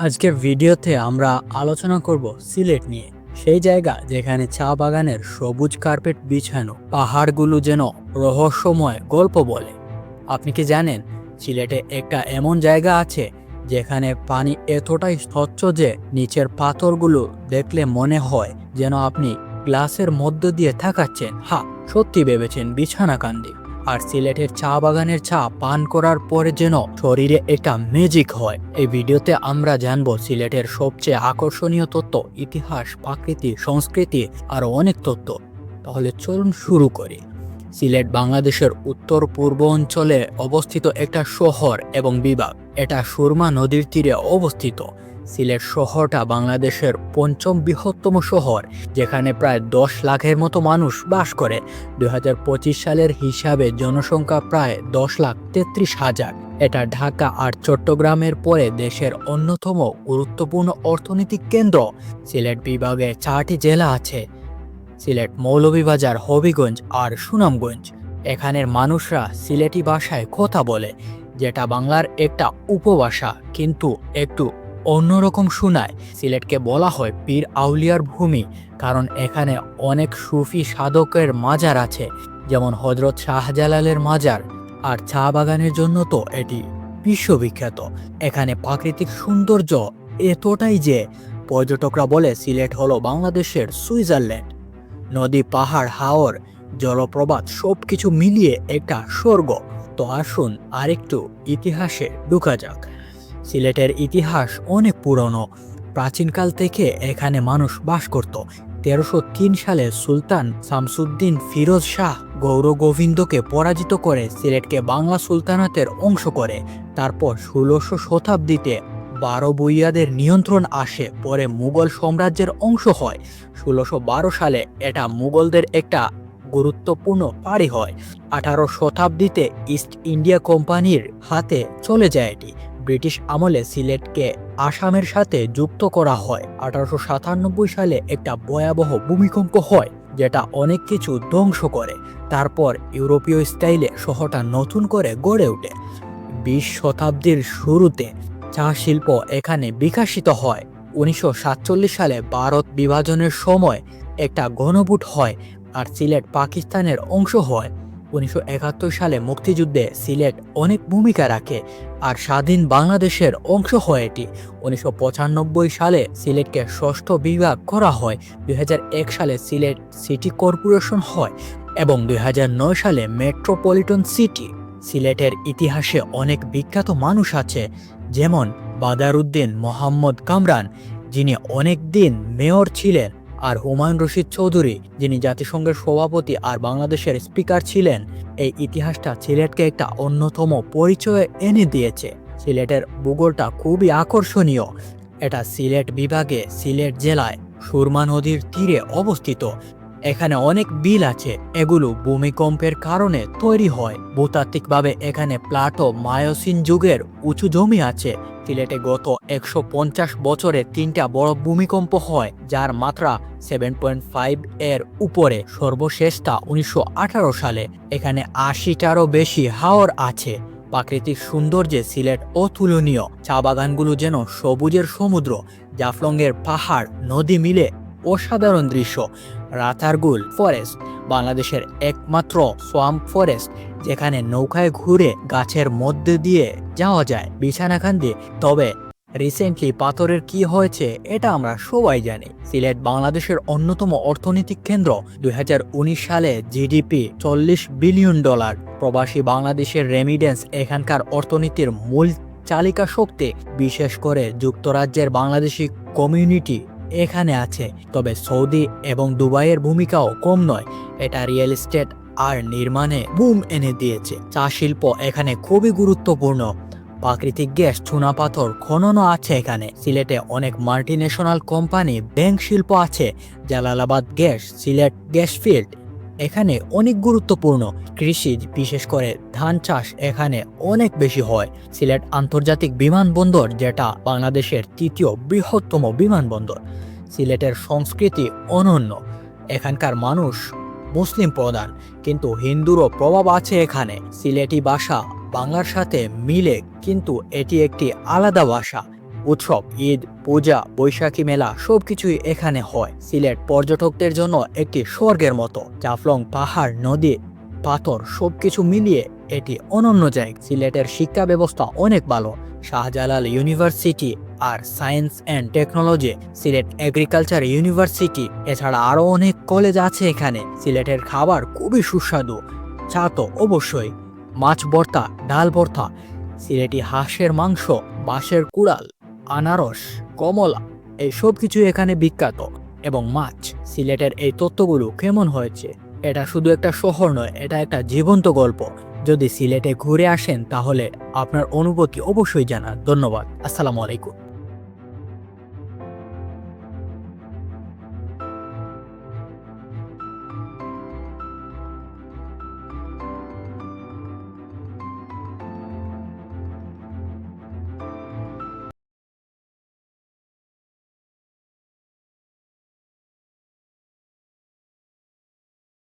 আজকের ভিডিওতে আমরা আলোচনা করব সিলেট নিয়ে। সেই জায়গা যেখানে চা বাগানের সবুজ কার্পেট বিছানো, পাহাড়গুলো যেন রহস্যময় গল্প বলে। আপনি কি জানেন, সিলেটে একটা এমন জায়গা আছে যেখানে পানি এতটাই স্বচ্ছ যে নিচের পাথরগুলো দেখলে মনে হয় যেন আপনি গ্লাসের মধ্য দিয়ে থাকাচ্ছেন। হা, সত্যি ভেবেছেন বিছানা কান্দি আর সিলেটের চা বাগানের চা পান করার পরে যেন শরীরে একটা ম্যাজিক হয়। এই ভিডিওতে আমরা জানব সিলেটের সবচেয়ে আকর্ষণীয় তথ্য ইতিহাস, প্রাকৃতি, সংস্কৃতি আর অনেক তথ্য তাহলে চলুন শুরু করি। সিলেট বাংলাদেশের উত্তর পূর্ব অঞ্চলে অবস্থিত একটা শহর এবং বিভাগ। এটা সুরমা নদীর তীরে অবস্থিত। সিলেট শহরটা বাংলাদেশের পঞ্চম বৃহত্তম শহর, যেখানে প্রায় দশ লাখের মতো মানুষ বাস করে। দু হাজার পঁচিশ সালের হিসাবে জনসংখ্যা প্রায় দশ লাখ তেত্রিশ হাজার। এটা ঢাকা আর চট্টগ্রামের পরে দেশের অন্যতম গুরুত্বপূর্ণ অর্থনৈতিক কেন্দ্র। সিলেট বিভাগে চারটি জেলা আছে, সিলেট মৌলভীবাজার, হবিগঞ্জ আর সুনামগঞ্জ। এখানের মানুষরা সিলেটি ভাষায় কথা বলে, যেটা বাংলার একটা উপভাষা, কিন্তু একটু অন্যরকম শোনায় সিলেটকে বলা হয় পীর আউলিয়ার ভূমি, কারণ এখানে অনেক সুফি সাধকের মাজার আছে, যেমন হজরত শাহজালালের মাজার, আর চা বাগানের জন্য তো এটি বিশ্ববিখ্যাত। এখানে প্রাকৃতিক সৌন্দর্য এতটাই যে পর্যটকরা বলে সিলেট হলো বাংলাদেশের সুইজারল্যান্ড। নদী, পাহাড়, হাওর, জলপ্রপাত সব কিছু মিলিয়ে একটা স্বর্গ। তো আসুন আরেকটু ইতিহাসে ঢুকা যাক। সিলেটের ইতিহাস অনেক পুরনো। প্রাচীনকাল থেকে এখানে মানুষ বাস করত। তেরোশো সালে সুলতান শামসুদ্দিন ফিরোজ শাহ গৌরগোবিন্দকে পরাজিত করে সিলেটকে বাংলা সুলতানাতের অংশ করে। তারপর ষোলোশো শতাব্দীতে বারো বইয়াদের নিয়ন্ত্রণ আসে, পরে মুঘল সাম্রাজ্যের অংশ হয়। ষোলোশো সালে এটা মুঘলদের একটা গুরুত্বপূর্ণ পাড়ি হয়। আঠারো শতাব্দীতে ইস্ট ইন্ডিয়া কোম্পানির হাতে চলে যায় এটি। ব্রিটিশ আমলে সিলেটকে আসামের সাথে যুক্ত করা হয়। আঠারোশো সাতানব্বই সালে একটা ভয়াবহ ভূমিকম্প হয়, যেটা অনেক কিছু ধ্বংস করে। তারপর ইউরোপীয় স্টাইলে শহরটা নতুন করে গড়ে ওঠে। বিশ শতাব্দীর শুরুতে চা শিল্প এখানে বিকাশিত হয়। উনিশশো সাতচল্লিশ সালে ভারত বিভাজনের সময় একটা গণভোট হয় আর সিলেট পাকিস্তানের অংশ হয়। উনিশশো একাত্তর সালে মুক্তিযুদ্ধে সিলেট অনেক ভূমিকা রাখে, আর স্বাধীন বাংলাদেশের অংশ হয় এটি। উনিশশো পঁচানব্বই সালে সিলেটকে ষষ্ঠ বিভাগ করা হয়, দুই হাজার এক সালে সিলেট সিটি কর্পোরেশন হয়, এবং দুই হাজার নয় সালে মেট্রোপলিটন সিটি। সিলেটের ইতিহাসে অনেক বিখ্যাত মানুষ আছে, যেমন বাদারুদ্দিন মোহাম্মদ কামরান, যিনি অনেক দিন মেয়র ছিলেন। আর হুমায়ুন রশিদ চৌধুরী, যিনি জাতিসংঘের সভাপতি আর বাংলাদেশের স্পিকার ছিলেন, এই ইতিহাসটা সিলেটকে একটা অন্যতম পরিচয় এনে দিয়েছে। সিলেটের ভূগোলটা খুবই আকর্ষণীয়। এটা সিলেট বিভাগে সিলেট জেলায় সুরমা নদীর তীরে অবস্থিত। এখানে অনেক বিল আছে। এগুলো ভূমিকম্পের কারণে তৈরি হয়। ভূতাত্ত্বিকভাবে এখানে প্লাটো মায়োসিন যুগের উঁচু জমি আছে। সিলেটে গত একশো পঞ্চাশ বছরে তিনটা বড় ভূমিকম্প হয়, যার মাত্রা সেভেন পয়েন্ট ফাইভ এর উপরে। সর্বশেষটা উনিশশো আঠারো সালে। এখানে আশিটারও বেশি হাওর আছে। প্রাকৃতিক সৌন্দর্যে সিলেট অতুলনীয়। চা বাগানগুলো যেন সবুজের সমুদ্র। জাফলংয়ের পাহাড়, নদী মিলে অসাধারণ দৃশ্য। রাতারগুল ফরেস্ট, বাংলাদেশের একমাত্র সোয়াম্প ফরেস্ট, যেখানে নৌকায় ঘুরে গাছের মধ্যে দিয়ে যাওয়া যায়। বিছানাকান্দি তবে রিসেন্টলি পাথরের কি হয়েছে, এটা আমরা সবাই জানি। সিলেট বাংলাদেশের অন্যতম অর্থনৈতিক কেন্দ্র। দুই হাজার উনিশ সালে জিডিপি চল্লিশ বিলিয়ন ডলার। প্রবাসী বাংলাদেশের রেমিডেন্স এখানকার অর্থনীতির মূল চালিকা শক্তি বিশেষ করে যুক্তরাজ্যের বাংলাদেশি কমিউনিটি এখানে আছে, তবে সৌদি এবং দুবাইয়ের ভূমিকাও কম নয়। এটা রিয়েল এস্টেট আর নির্মাণে বুম এনে দিয়েছে। চা শিল্প এখানে খুবই গুরুত্বপূর্ণ। প্রাকৃতিক গ্যাস, চুনা পাথর খননও আছে এখানে। সিলেটে অনেক মাল্টিন্যাশনাল কোম্পানি ব্যাংক শিল্প আছে। Jalalabad gas, Sylhet gas field এখানে অনেক গুরুত্বপূর্ণ কৃষি, বিশেষ করে ধান চাষ এখানে অনেক বেশি হয়। সিলেট আন্তর্জাতিক বিমানবন্দর, যেটা বাংলাদেশের তৃতীয় বৃহত্তম বিমানবন্দর। সিলেটের সংস্কৃতি অনন্য। এখানকার মানুষ মুসলিম প্রধান, কিন্তু হিন্দুরও প্রভাব আছে এখানে। সিলেটি ভাষা বাংলার সাথে মিলে, কিন্তু এটি একটি আলাদা ভাষা। উৎসব, ঈদ, পূজা, বৈশাখী মেলা সবকিছুই এখানে হয়। সিলেট পর্যটকদের জন্য একটি স্বর্গের মতো। জাফলং পাহাড়, নদী, পাথর সবকিছু মিলিয়ে এটি অনন্য জায়গা। সিলেটের শিক্ষা ব্যবস্থা অনেক ভালো। Shahjalal university R science and technology, Sylhet agriculture university, এছাড়া আরও অনেক কলেজ আছে এখানে। সিলেটের খাবার খুবই সুস্বাদু। চা তো অবশ্যই। মাছ ভর্তা, ডাল ভর্তা, সিলেটি হাঁসের মাংস, বাঁশের কুড়াল। আনারস, কমলা, এই সব কিছু এখানে বিখ্যাত এবং মাছ, সিলেটের এই তত্ত্বগুলো কেমন হয়েছে? এটা শুধু একটা শহর নয়, এটা একটা জীবন্ত গল্প। যদি সিলেটে ঘুরে আসেন তাহলে আপনার অনুভূতি অবশ্যই জানান। ধন্যবাদ। আসসালামু আলাইকুম।